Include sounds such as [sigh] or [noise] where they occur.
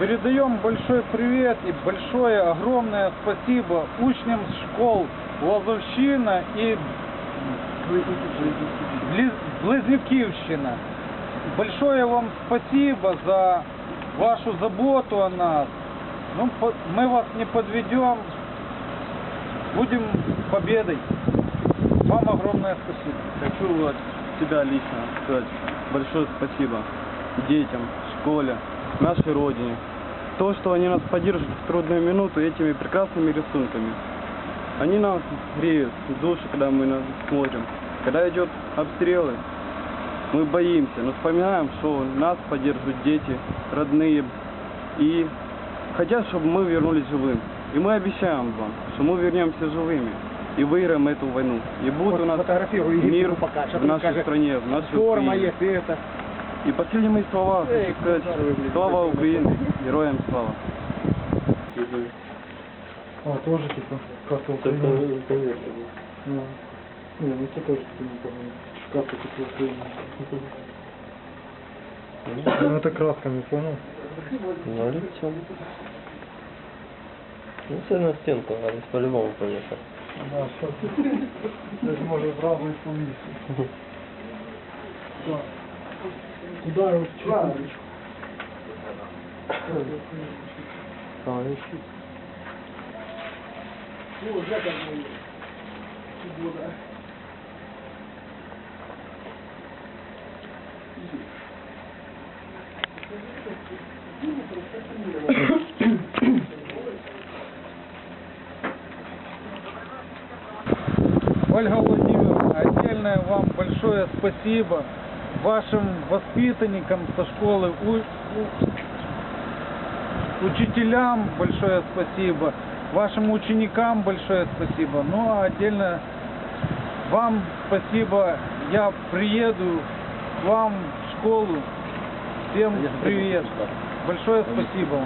Передаем большой привет и большое, огромное спасибо учням школ Лазовщина и Близ- Близнюківщина. Большое вам спасибо за вашу заботу о нас. Ну, мы вас не подведем. Будем победой. Вам огромное спасибо. Хочу от себя лично сказать большое спасибо детям, школе, нашей родине. То, что они нас поддерживают в трудную минуту этими прекрасными рисунками. Они нас греют души, когда мы на- смотрим. Когда идет обстрелы, мы боимся, но вспоминаем, что нас поддерживают дети, родные, и хотят, чтобы мы вернулись живым. И мы обещаем вам, что мы вернемся живыми и выиграем эту войну. И будет у нас мир что в нашей скажет, стране, в нашей Форма Украине. есть, и это. И последние мои слова хочу сказать, слава Украине, героям слава. А, тоже типа, как Ну, не, ну это тоже типа не помню. Шкаф типа Украина. Ну это красками, понял? Ну, лицом. Ну, це на стенку, надо по-любому поехать. Да, все. Здесь может в [laughs] разные стороны. Куда его читать? Ольга Владимировна, отдельное вам большое спасибо. Вашим воспитанникам со школы, у- у- учителям большое спасибо. Вашим ученикам большое спасибо. Ну а отдельно вам спасибо. Я приеду к вам в школу. Всем привет. Большое спасибо вам.